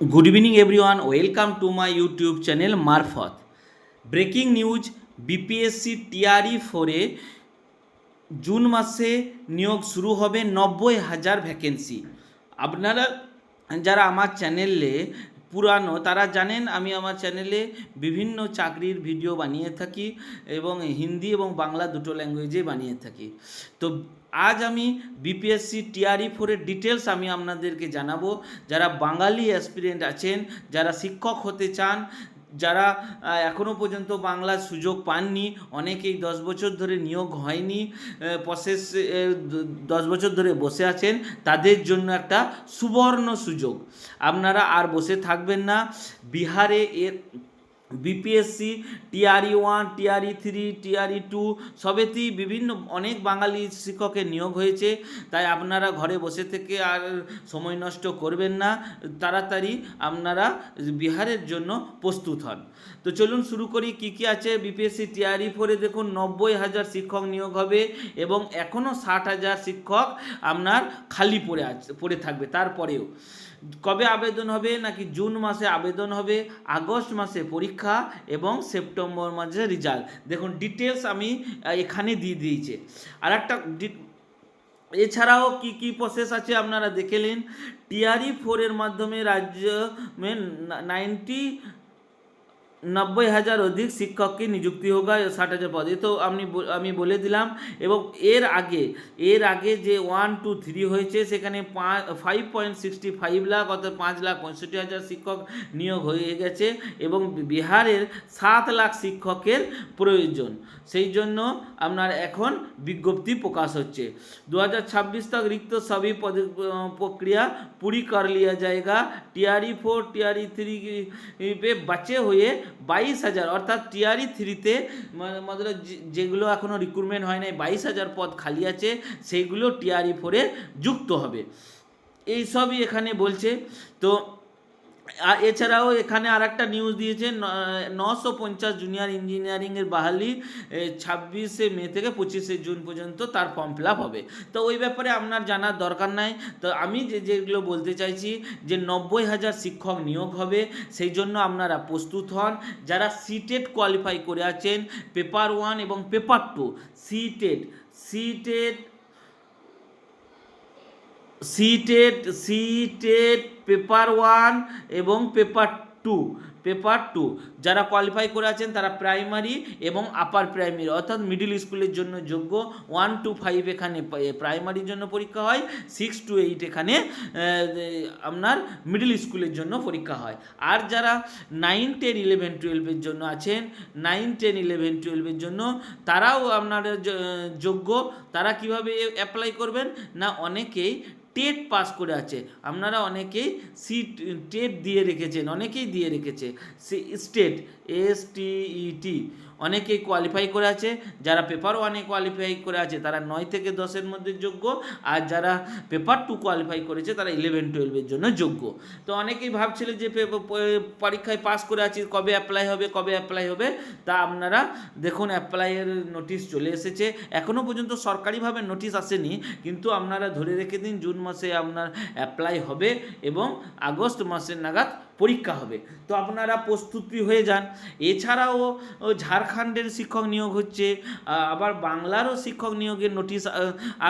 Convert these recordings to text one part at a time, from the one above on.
Good evening everyone welcome to my YouTube channel মারফত breaking news BPSC TRE ফোরে June মাসে নিয়োগ শুরু হবে নব্বই হাজার ভ্যাকেন্সি আপনারা যারা আমার চ্যানেলে পুরানো, তারা জানেন আমি আমার চ্যানেলে বিভিন্ন চাকরির ভিডিও বানিয়ে থাকি এবং হিন্দি এবং বাংলা দুটো ল্যাঙ্গুয়েজে বানিয়ে থাকি। তো আজ আমি বিপিএসসি টিআরই ফোরের ডিটেলস আমি আপনাদেরকে জানাব। যারা বাঙালি অ্যাসপিরেন্ট আছেন, যারা শিক্ষক হতে চান, যারা এখনও পর্যন্ত বাংলার সুযোগ পাননি, অনেকেই দশ বছর ধরে নিয়োগ হয়নি প্রসেস দশ বছর ধরে বসে আছেন, তাদের জন্য একটা সুবর্ণ সুযোগ। আপনারা আর বসে থাকবেন না। বিহারে এর BPSC TRE one TRE three TRE two সবেতেই বিভিন্ন অনেক বাঙালি শিক্ষকের নিয়োগ হয়েছে। তাই আপনারা ঘরে বসে থেকে আর সময় নষ্ট করবেন না। তাড়াতাড়ি আপনারা বিহারের জন্য প্রস্তুত হন। তো চলুন শুরু করি কি কি আছে বিপিএসসি টিআরই ফোরে দেখুন, নব্বই হাজার শিক্ষক নিয়োগ হবে এবং এখনও ষাট হাজার শিক্ষক আপনার খালি পড়ে আছে, পড়ে থাকবে। তারপরেও কবে আবেদন হবে, নাকি জুন মাসে আবেদন হবে, আগস্ট মাসে পরীক্ষা এবং সেপ্টেম্বর মাসে রেজাল্ট? দেখুন ডিটেলস আমি এখানে দিয়ে দিয়েছে। আর একটা এছাড়াও কি কি প্রসেস আছে আপনারা দেখে নিন। টিআরই ফোরের মাধ্যমে রাজ্য নাইনটি নব্বই হাজার অধিক শিক্ষককে নিযুক্তি হোক ষাট হাজার পদ এ তো আপনি আমি বলে দিলাম এবং এর আগে এর আগে যে ওয়ান টু থ্রি হয়েছে সেখানে five point sixty five lakh অর্থাৎ পাঁচ লাখ পঁয়ষট্টি হাজার শিক্ষক নিয়োগ হয়ে গেছে এবং বিহারের সাত লাখ শিক্ষকের প্রয়োজন সেই জন্য আপনার এখন বিজ্ঞপ্তি প্রকাশ হচ্ছে দু হাজার ছাব্বিশ তক রিক্ত সবই পদ প্রক্রিয়া পুরি কর লিয়া জায়গা টিআরই ফোর টিআরই থ্রি পে বাঁচে হয়ে বাইশ হাজার, অর্থাৎ টিআরই থ্রিতে মতলব যেগুলো এখনও রিক্রুটমেন্ট হয় নাই, বাইশ হাজার পদ খালি আছে, সেইগুলো টিআরই ফোরে যুক্ত হবে। এই সবই এখানে বলছে। তো এছাড়াও এখানে আর একটা নিউজ দিয়েছে নশো পঞ্চাশ জুনিয়র ইঞ্জিনিয়ারিংয়ের বাহালি ছাব্বিশে মে থেকে পঁচিশে জুন পর্যন্ত তার ফর্ম ফিল হবে। তো ওই ব্যাপারে আপনার জানার দরকার নাই। তো আমি যে, যেগুলো বলতে চাইছি যে, নব্বই হাজার শিক্ষক নিয়োগ হবে, সেই জন্য আপনারা প্রস্তুত হন। যারা সিটেট কোয়ালিফাই করে আছেন পেপার ওয়ান এবং paper two CTET CTET CTET CTET paper one এবং পেপার টু পেপার টু যারা কোয়ালিফাই করে আছেন তারা প্রাইমারি এবং আপার প্রাইমারি অর্থাৎ মিডিল স্কুলের জন্য যোগ্য। ওয়ান টু ফাইভ এখানে প্রাইমারির জন্য পরীক্ষা হয় সিক্স টু এইট এখানে আপনার মিডিল স্কুলের জন্য পরীক্ষা হয়। আর যারা নাইন টেন ইলেভেন টুয়েলভের জন্য আছেন নাইন টেন ইলেভেন টুয়েলভের জন্য, তারাও আপনার যোগ্য। তারা কীভাবে অ্যাপ্লাই করবেন? না, অনেকেই টেট পাস করে আছে। আপনারা অনেকেই সি টেট দিয়ে রেখেছেন, অনেকেই দিয়ে রেখেছে। C, state, S T. অনেকেই কোয়ালিফাই করে আছে, যারা পেপার ওয়ানে কোয়ালিফাই করে আছে, তারা নয় থেকে দশের মধ্যে যোগ্য, আর যারা পেপার টু কোয়ালিফাই করেছে, তারা ইলেভেন টুয়েলভের জন্য যোগ্য। তো অনেকেই ভাবছিল যে পরীক্ষায় পাস করে আছি, কবে অ্যাপ্লাই হবে, কবে অ্যাপ্লাই হবে, তা আপনারা দেখুন অ্যাপ্লাইয়ের নোটিশ চলে এসেছে। এখনও পর্যন্ত সরকারিভাবে নোটিশ আসেনি, কিন্তু আপনারা ধরে রেখে দিন, জুন মাসে আপনার অ্যাপ্লাই হবে এবং আগস্ট মাসের নাগাদ পরীক্ষা হবে। তো আপনারা প্রস্তুতি হয়ে যান। এছাড়াও ঝাড়খণ্ডের শিক্ষক নিয়োগ হচ্ছে আবার বাংলারও শিক্ষক নিয়োগের নোটিশ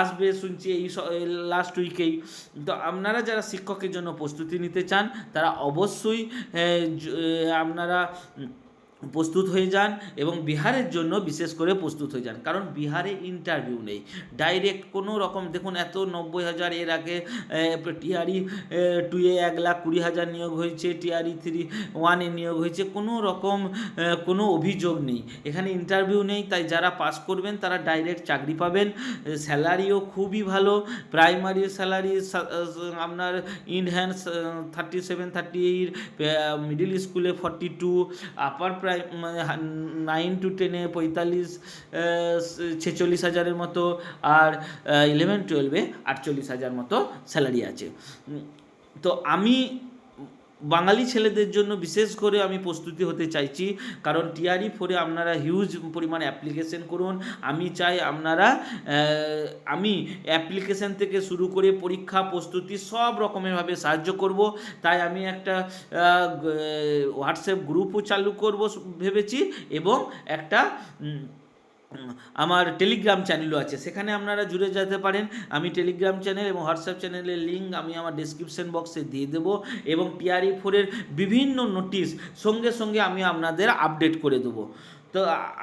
আসবে, শুনছি এই লাস্ট উইকেই তো আপনারা যারা শিক্ষকের জন্য প্রস্তুতি নিতে চান, তারা অবশ্যই আপনারা প্রস্তুত হয়ে যান এবং বিহারের জন্য বিশেষ করে প্রস্তুত হয়ে যান। কারণ বিহারে ইন্টারভিউ নেই। ডাইরেক্ট কোনো রকম দেখুন, এত নব্বই হাজার এর আগে টিআরই টুয়ে এক লাখ কুড়ি হাজার নিয়োগ হয়েছে, টিআরই থ্রি ওয়ানে নিয়োগ হয়েছে, কোনো রকম কোনো অভিযোগ নেই। এখানে ইন্টারভিউ নেই, তাই যারা পাস করবেন তারা ডাইরেক্ট চাকরি পাবেন। স্যালারিও খুবই ভালো। প্রাইমারি স্যালারি আপনার in hand thirty seven thirty eight middle স্কুলে forty two upper primary nine two টেনে পঁয়তাল্লিশ ছেচল্লিশ হাজারের মতো আর ইলেভেন টুয়েলভে আটচল্লিশ হাজার মতো স্যালারি আছে। তো আমি বাঙালি ছেলেদের জন্য বিশেষ করে আমি প্রস্তুতি হতে চাইছি। কারণ টিআরই ফোরে আপনারা হিউজ পরিমাণ অ্যাপ্লিকেশন করুন। আমি চাই আপনারা আমি অ্যাপ্লিকেশন থেকে শুরু করে পরীক্ষা, প্রস্তুতি সব রকমেরভাবে সাহায্য করব। তাই আমি একটা হোয়াটসঅ্যাপ গ্রুপও চালু করব, ভেবেছি। এবং একটা আমার টেলিগ্রাম চ্যানেলও আছে। সেখানে আপনারা জুড়ে যেতে পারেন। আমি টেলিগ্রাম চ্যানেল এবং হোয়াটসঅ্যাপ চ্যানেলের লিঙ্ক আমি আমার ডিসক্রিপশন বক্সে দিয়ে দেবো এবং টিআরই ফোরের বিভিন্ন নোটিশ সঙ্গে সঙ্গে আমি আপনাদের আপডেট করে দেবো। তো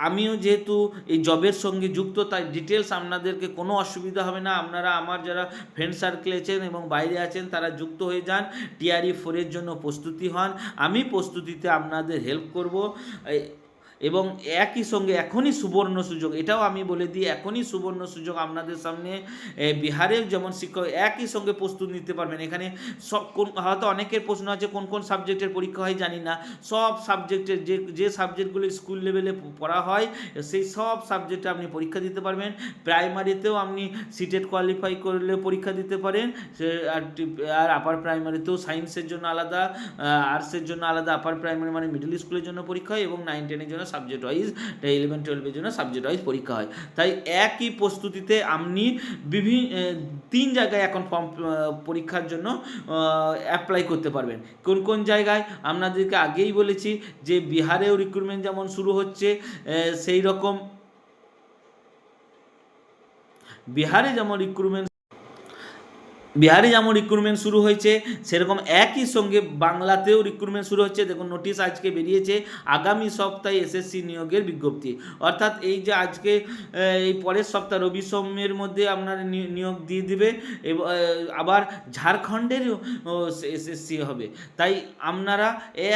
আমিও যেহেতু এই জবের সঙ্গে যুক্ত, তাই ডিটেলস আপনাদেরকে কোনো অসুবিধা হবে না। আপনারা আমার যারা ফ্রেন্ড সার্কেল আছেন এবং বাইরে আছেন, তারা যুক্ত হয়ে যান টিআরই ফোরের জন্য প্রস্তুতি হন। আমি প্রস্তুতিতে আপনাদের হেল্প করব। এবং একই সঙ্গে এখনই সুবর্ণ সুযোগ, এটাও আমি বলে দিই, এখনই সুবর্ণ সুযোগ আপনাদের সামনে বিহারের যেমন শিক্ষক একই সঙ্গে প্রস্তুতি নিতে পারবেন। এখানে সব কোন, হয়তো অনেকের প্রশ্ন আছে, কোন কোন সাবজেক্টের পরীক্ষা হয় জানি না। সব সাবজেক্টের যে যে সাবজেক্টগুলো স্কুল লেভেলে পড়া হয়, সেই সব সাবজেক্টে আপনি পরীক্ষা দিতে পারবেন। প্রাইমারিতেও আপনি সিটেট কোয়ালিফাই করলে পরীক্ষা দিতে পারেন। আর আপার প্রাইমারিতেও সায়েন্সের জন্য আলাদা আর্টসের জন্য আলাদা, আপার প্রাইমারি মানে মিডল স্কুলের জন্য পরীক্ষা হয় এবং নাইন, টেনের জন্য সাবজেক্ট ওয়াইজ ইলেভেন টুয়েলভের জন্য সাবজেক্ট ওয়াইজ পরীক্ষা হয়। তাই একই প্রস্তুতিতে আপনি বিভিন্ন তিন জায়গায় এখন ফর্ম পরীক্ষার জন্য অ্যাপ্লাই করতে পারবেন। কোন কোন জায়গায়? আপনাদেরকে আগেই বলেছি যে বিহারেও রিক্রুটমেন্ট যেমন শুরু হচ্ছে সেই রকম। বিহারে যেমন রিক্রুটমেন্ট বিহারে যেমন রিক্রুটমেন্ট শুরু হয়েছে, সেরকম একই সঙ্গে বাংলাতেও রিক্রুটমেন্ট শুরু হচ্ছে। দেখুন নোটিশ আজকে বেরিয়েছে, আগামী সপ্তাহে এসএসসি নিয়োগের বিজ্ঞপ্তি। অর্থাৎ এই যে আজকে এই পরের সপ্তাহ রবি সোমের মধ্যে আপনার নিয়োগ দিয়ে দিবে আবার ঝাড়খণ্ডেরও এসএসসি হবে। তাই আপনারা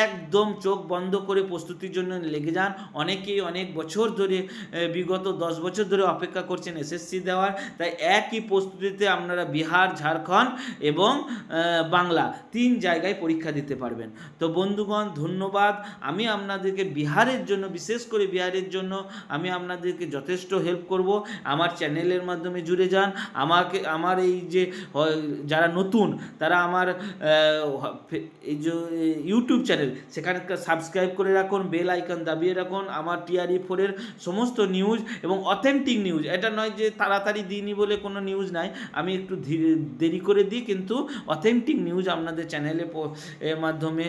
একদম চোখ বন্ধ করে প্রস্তুতির জন্য লেগে যান। অনেকেই অনেক বছর ধরে বিগত দশ বছর ধরে অপেক্ষা করছেন এসএসসি দেওয়ার। তাই একই প্রস্তুতিতে আপনারা বিহার, ঝাড়খণ্ড এবং বাংলা তিন জায়গায় পরীক্ষা দিতে পারবেন। তো বন্ধুগণ, ধন্যবাদ। আমি আপনাদেরকে বিহারের জন্য, বিশেষ করে বিহারের জন্য, আমি আপনাদেরকে যথেষ্ট হেল্প করব। আমার চ্যানেলের মাধ্যমে জুড়ে যান। আমাকে, আমার এই যে যারা নতুন, তারা আমার এই যে ইউটিউব চ্যানেল সেখানে সাবস্ক্রাইব করে রাখুন বেল আইকন দাবিয়ে রাখুন। আমার টিআরই ফোরের সমস্ত নিউজ এবং অথেন্টিক নিউজ এটা নয় যে তাড়াতাড়ি দিইনি বলে কোনো নিউজ নাই। আমি একটু ধীরে, দেরি করে দিই, কিন্তু অথেন্টিক নিউজ আপনাদের চ্যানেলে এর মাধ্যমে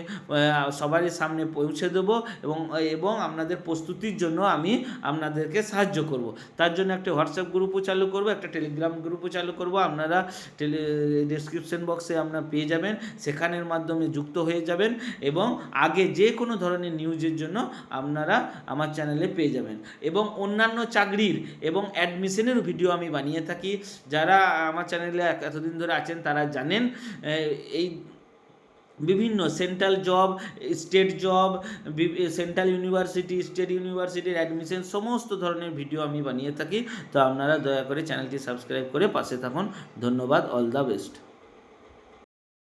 সবারই সামনে পৌঁছে দেবো এবং এবং আপনাদের প্রস্তুতির জন্য আমি আপনাদেরকে সাহায্য করব। তার জন্য একটা হোয়াটসঅ্যাপ গ্রুপও চালু করব, একটা টেলিগ্রাম গ্রুপও চালু করব। আপনারা টেলি ডিসক্রিপশন বক্সে আপনারা পেয়ে যাবেন, সেখানের মাধ্যমে যুক্ত হয়ে যাবেন এবং আগে যে কোনো ধরনের নিউজের জন্য আপনারা আমার চ্যানেলে পেয়ে যাবেন। এবং অন্যান্য চাকরির এবং অ্যাডমিশনের ভিডিও আমি বানিয়ে থাকি। যারা আমার চ্যানেলে এতদিন ধরে আছেন, তারা জানেন এই বিভিন্ন central job, state job central university, state ইউনিভার্সিটির অ্যাডমিশন, সমস্ত ধরনের ভিডিও আমি বানিয়ে থাকি। তো আপনারা দয়া করে চ্যানেলটি সাবস্ক্রাইব করে পাশে থাকুন। ধন্যবাদ, অল দ্য বেস্ট।